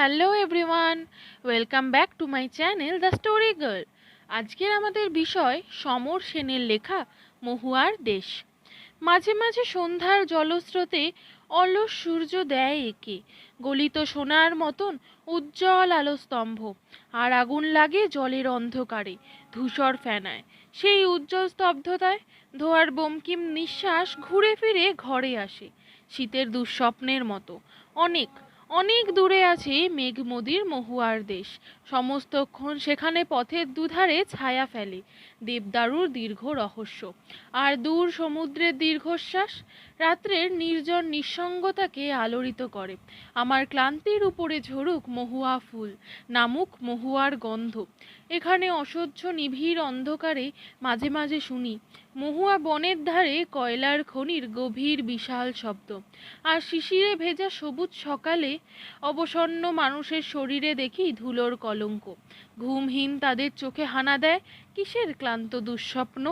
Hello everyone, welcome back to my channel the story girl. আজকের আমাদের বিষয় সমর সেনের লেখা মহুয়ার দেশ। মাঝে মাঝে সন্ধ্যার জলস্রোতে অলস সূর্য দেয় একে। গলিত সোনার মতন উজ্জ্বল আলো স্তম্ভ আর আগুন লাগে জলের অন্ধকারে, ধূসর ফেনায়। সেই উজ্জ্বল স্তব্ধতায় ধোয়ার বমকিম নিঃশ্বাস ঘুরে ফিরে ঘরে আসে, শীতের দুঃস্বপ্নের মতো। অনেক অনেক দূরে আছে মেঘমদির মহুয়ার দেশ। সমস্তক্ষণ সেখানে পথের দুধারে ছায়া ফেলে। দেবদারুর দীর্ঘ রহস্য। আর দূর সমুদ্রের দীর্ঘশ্বাস রাত্রের নির্জন নিঃসঙ্গতাকে আলোড়িত করে। আমার ক্লান্তির উপরে ঝরুক মহুয়া ফুল, নামুক মহুয়ার গন্ধ। এখানে অসহ্য নিবিড় অন্ধকারে মাঝে মাঝে শুনি, মহুয়া বনের ধারে কয়লার খনির গভীর বিশাল শব্দ। আর শিশিরে ভেজা সবুজ সকালে অবসন্ন মানুষের শরীরে দেখি ধুলোর কলঙ্ক। ঘুমহীন তাদের চোখে হানা দেয় কিসের ক্লান্ত দুঃস্বপ্ন?